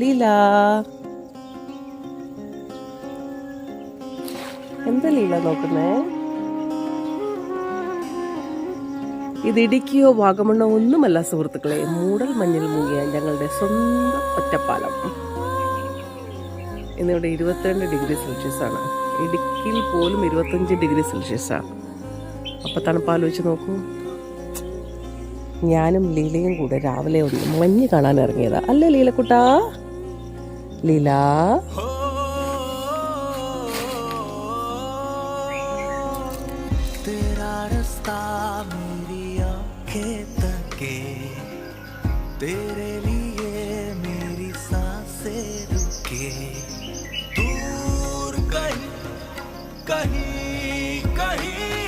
ലീല. എന്താ ലീല നോക്കുന്നേ? ഇത് ഇടുക്കിയോ വാഗമണ്ണോ ഒന്നുമല്ല സുഹൃത്തുക്കളെ മൂടൽ മഞ്ഞിൽ മുങ്ങിയ ഞങ്ങളുടെ സ്വന്തം ഒറ്റപ്പാലം. ഇന്നിവിടെ ഇരുപത്തിരണ്ട് ഡിഗ്രി സെൽഷ്യസ് ആണ്. ഇടുക്കിയിൽ പോലും ഇരുപത്തഞ്ച് ഡിഗ്രി സെൽഷ്യസാണ് അപ്പൊ തണുപ്പാലോചിച്ച് നോക്കൂ. ഞാനും ലീലയും കൂടെ രാവിലെ ഒന്ന് മഞ്ഞ് കാണാൻ ഇറങ്ങിയതാ. അല്ലേ ലീലക്കുട്ടാ? लीला। तेरा रास्ता मेरी तके तेरे लिए मेरी साँसें रुके। दूर कहीं कहीं कहीं